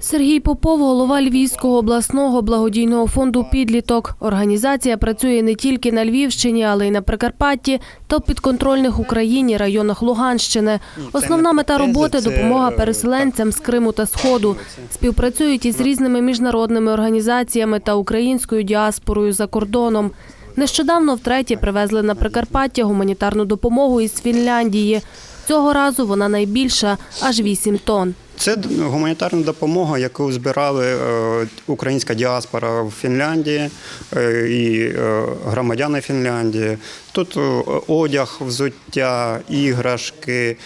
Сергій Попов, голова Львівського обласного благодійного фонду Підліток. Організація працює не тільки на Львівщині, але й на Прикарпатті та в підконтрольних Україні районах Луганщини. Основна мета роботи допомога переселенцям з Криму та Сходу. Співпрацюють із різними міжнародними організаціями та українською діаспорою за кордоном. Нещодавно втретє привезли на Прикарпаття гуманітарну допомогу із Фінляндії. Цього разу вона найбільша аж 8 тонн. Це гуманітарна допомога, яку збирали е, українська діаспора в Фінляндії е, і е, громадяни Фінляндії. Тут одяг, взуття, іграшки,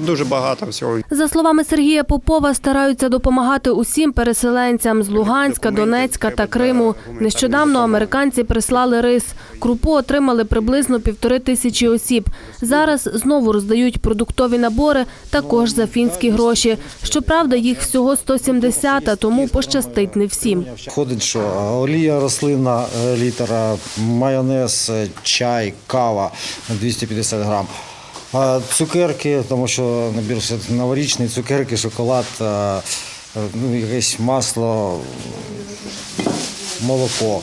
дуже багато всього. За словами Сергія Попова, стараються допомагати усім переселенцям з Луганська, Донецька та Криму. Нещодавно американці прислали рис. Крупу отримали приблизно півтори тисячі осіб. Зараз знову роздають продуктові набори, також за фінські гроші. Щоправда, їх всього 170, а тому пощастить не всім. Ходить, що олія рослинна е, літр, е, майонез, е, чай, кава 250 грам. Цукерки, тому що набір новорічний, цукерки, шоколад, ну, якесь масло, молоко,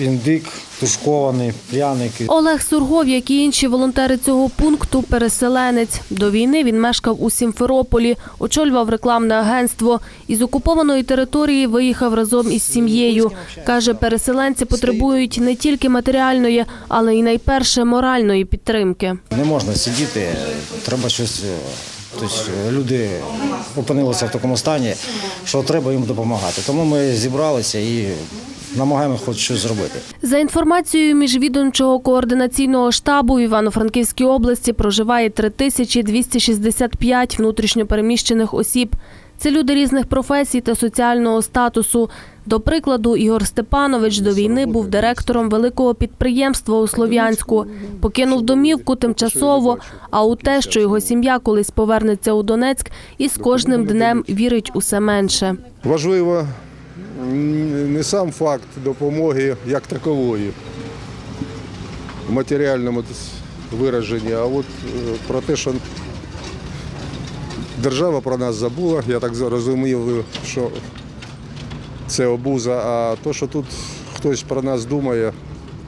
індик, тушкований, пряники. Олег Сургов, як і інші волонтери цього пункту, переселенець. До війни він мешкав у Сімферополі, очолював рекламне агентство. Із окупованої території виїхав разом із сім'єю. Каже, переселенці потребують не тільки матеріальної, але й найперше моральної підтримки. Не можна сидіти, треба щось. е, Тобто люди опинилися в такому стані, що треба їм допомагати. Тому ми зібралися і намагаємося хоч щось зробити. За інформацією міжвідомчого координаційного штабу в Івано-Франківській області проживає 3265 внутрішньопереміщених осіб. Це люди різних професій та соціального статусу. До прикладу, Ігор Степанович до війни був директором великого підприємства у Слов'янську. Покинув домівку тимчасово, а у те, що його сім'я колись повернеться у Донецьк, і з кожним днем вірить усе менше. Важливо не сам факт допомоги як такової в матеріальному вираженні, а от е, про те, що держава про нас забула. Я так зрозумів, що це обуза, а то, що тут хтось про нас думає,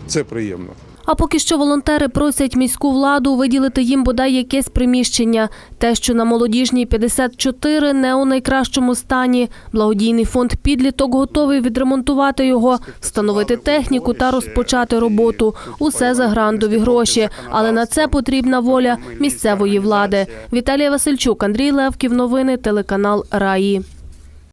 це приємно. А поки що волонтери просять міську владу виділити їм бодай якесь приміщення. Те, що на молодіжній 54 не у найкращому стані. Благодійний фонд підліток готовий відремонтувати його, встановити техніку та розпочати роботу. Усе за грантові гроші. Але на це потрібна воля місцевої влади. Віталія Васильчук, Андрій Левків. Новини телеканал Раї.